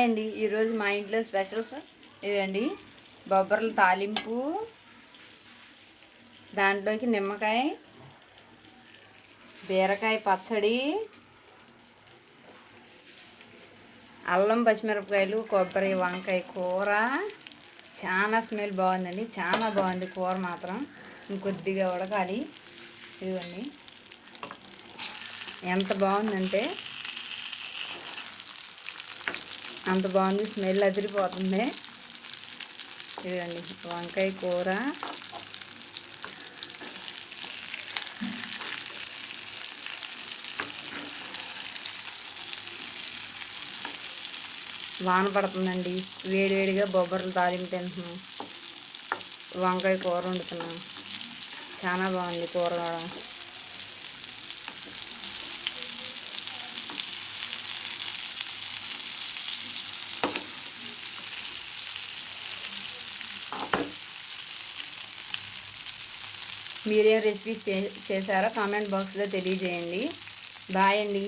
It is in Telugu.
అండి ఈరోజు మా ఇంట్లో స్పెషల్స్ ఇదండి బొబ్బర్ల తాలింపు. దాంట్లోకి నిమ్మకాయ బీరకాయ పచ్చడి అల్లం పచ్చిమిరపకాయలు కొబ్బరి వంకాయ కూర. చాలా స్మెల్ బాగుందండి చాలా బాగుంది కూర మాత్రం. ఇంకొద్దిగా ఉడకాలి. ఇదిగోండి. ఎంత బాగుందంటే అంత బాగుంది స్మెల్ అదిరిపోతుంది. ఇదండి వంకాయ కూర. వాన పడుతుందండి వేడివేడిగా బొబ్బర్లు తాలింపు తింటున్నాం. వంకాయ కూర వండుతున్నాం. చాలా బాగుంది కూర కూడా. మీరేం రెసిపీస్ చేశారో? కామెంట్ బాక్స్లో తెలియజేయండి. బాయ్ అండి.